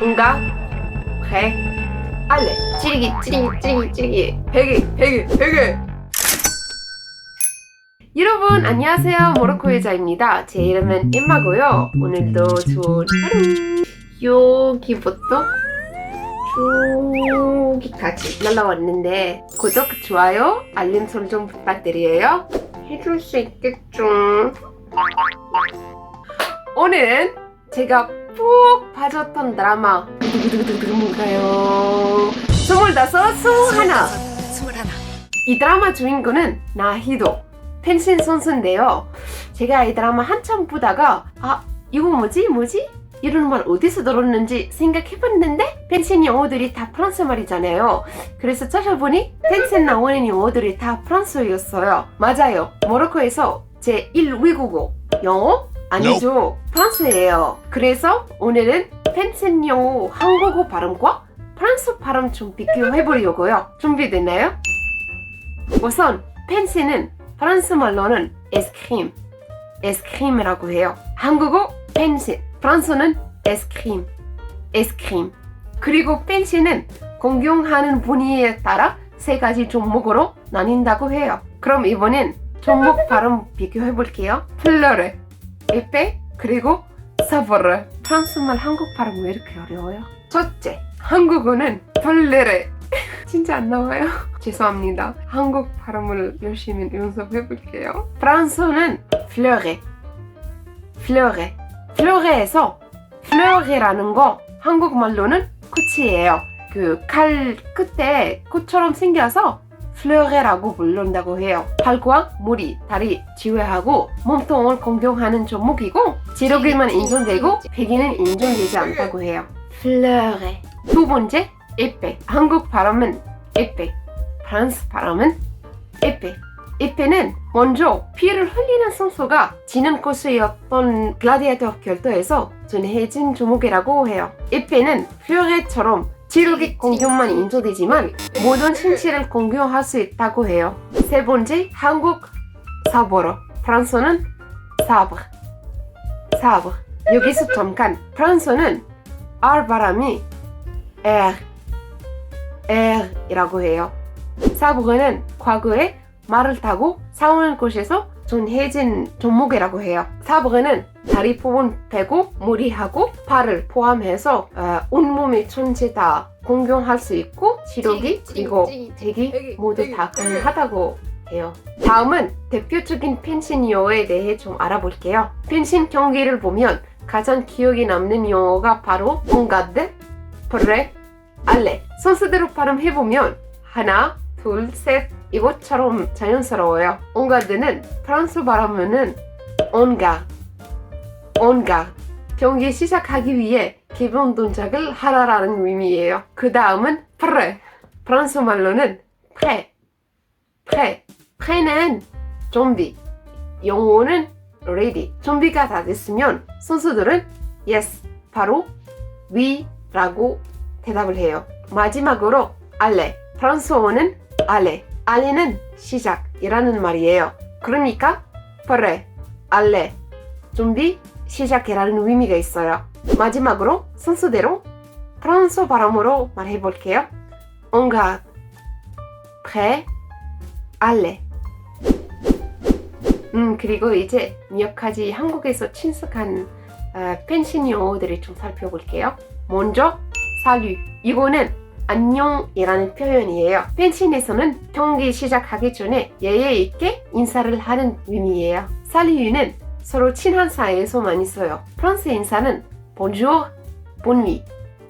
응가? 배? 알레? 찌르기 찌르기 찌르기 찌르기. 베개 베개 베개. 여러분 안녕하세요. 모로코 여자입니다. 제 이름은 엠마고요. 오늘도 좋은 하루. 여기부터 저기까지 날라왔는데 구독 좋아요 알림 설정 부탁드려요. 해줄 수 있겠죠? 오늘은 제가 푹 빠졌던 드라마 두구두구두구 뭔가요? 스물다섯 스물하나 스물하나. 이 드라마 주인공은 나희도 펜신 선수인데요 제가 이 드라마 한참 보다가 아 이거 뭐지 뭐지? 이런 말 어디서 들었는지 생각해봤는데 펜신 영어들이 다 프랑스 말이잖아요 그래서 찾아보니 펜신 나오는 영어들이 다 프랑스어였어요 맞아요 모로코에서 제1 외국어 영어? 아니죠. 프랑스예요. 그래서 오늘은 영어 한국어 발음과 프랑스 발음 좀 비교해 보려고요. 준비됐나요? 우선 펜신은 프랑스 말로는 에스크림 에스크림이라고 해요. 한국어 펜신 프랑스는 에스크림 에스크림 그리고 펜신은 공경하는 분야에 따라 세 가지 종목으로 나뉜다고 해요. 그럼 이번엔 종목 발음 비교해 볼게요. 플러르 에페 그리고 사보르 프랑스말 한국 발음 왜 이렇게 어려워요? 첫째 한국어는 플레르 진짜 안 나와요? 죄송합니다. 한국 발음을 열심히 연습해 볼게요. 프랑스어는 플레레 플레레 플레레에서 플레레라는 거 한국말로는 꽃이에요. 그 칼 끝에 꽃처럼 생겨서 플레레라고 부른다고 해요. 팔과 머리, 다리 지회하고 몸통을 공격하는 종목이고 지력에만 인정되고 배기는 인정되지 않다고 해요. 플레레. 두 번째, 에페. 한국 발음은 에페. 프랑스 발음은 에페. 에페는 먼저 피를 흘리는 선수가 지는 코스였던 글라디아터 결투에서 전해진 종목이라고 해요. 에페는 플레레처럼 지력의 공격만 인정되지만 모든 신체를 공격할 수 있다고 해요. 세 번째, 한국 사보로. 프랑스어는 사브르. 사브르. 여기서 잠깐. 프랑스어는 R 발음이 R, R이라고 해요. 사브르는 과거에 말을 타고 싸우는 곳에서 전해진 종목이라고 해요. 사브르는 다리 부분 빼고 머리하고 발을 포함해서 어, 온몸의 전체 다 공격할 수 있고 지력이 그리고 대기 모두 다 가능하다고 해요. 다음은 대표적인 펜신 용어에 대해 좀 알아볼게요. 펜신 경기를 보면 가장 기억에 남는 용어가 바로 온가드, 프레, 알레. 선수대로 발음해보면 하나, 둘, 셋 이것처럼 자연스러워요. 온가드는 프랑스 발음은 온가, 온가. 경기 시작하기 위해 기본 동작을 하라라는 의미예요. 그 다음은 프레. 프랑스 말로는 프레. 프레. 프레는 좀비. 영어는 ready. 준비가 다 됐으면 선수들은 yes, 바로 we라고 대답을 해요. 마지막으로 알레. 프랑스어는 알레. 알레는 시작이라는 말이에요. 그러니까 프레, 알레, 준비, 시작이라는 의미가 있어요. 마지막으로 순서대로 프랑스 발음으로 말해볼게요. Garde, prêt, aller. 음 그리고 이제 몇 가지 한국에서 친숙한 어, 펜신 용어들을 좀 살펴볼게요. 먼저 사류 이거는 안녕이라는 표현이에요. 펜신에서는 경기 시작하기 전에 예의 있게 인사를 하는 의미예요. 사류는 서로 친한 사이에서 많이 써요. 프랑스 인사는 bonjour, bonne nuit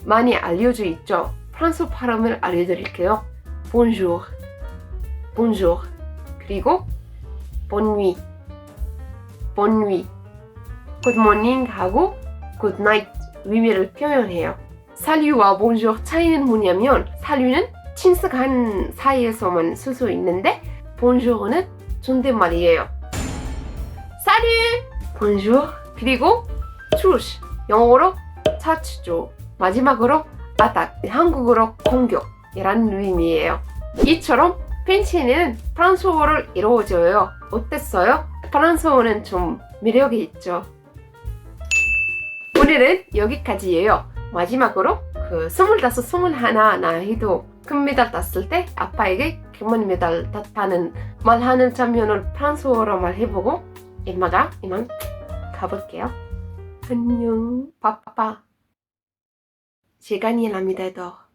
많이 알려져 있죠. 프랑스 발음을 알려드릴게요. bonjour, bonjour 그리고 bonne nuit, bonne nuit good morning 하고 good night 의미를 표현해요. 사류와 bonjour 차이는 뭐냐면 사류는 친숙한 사이에서만 쓸 수 있는데 bonjour는 존댓말이에요. 사류 bonjour 그리고 truce 영어로 touch죠 마지막으로 attack 한국어로 공격이라는 의미예요. 이처럼 펜시는 프랑스어를 이루어져요. 어땠어요? 프랑스어는 좀 매력이 있죠. 오늘은 여기까지예요 마지막으로 그 스물다섯 스물하나 나이도 금메달 땄을 때 아빠에게 금메달 땄다는 말하는 장면을 프랑스어로 말해보고 엄마가 이만 가볼게요. 안녕, 빠빠. 시간이 납니다, 더.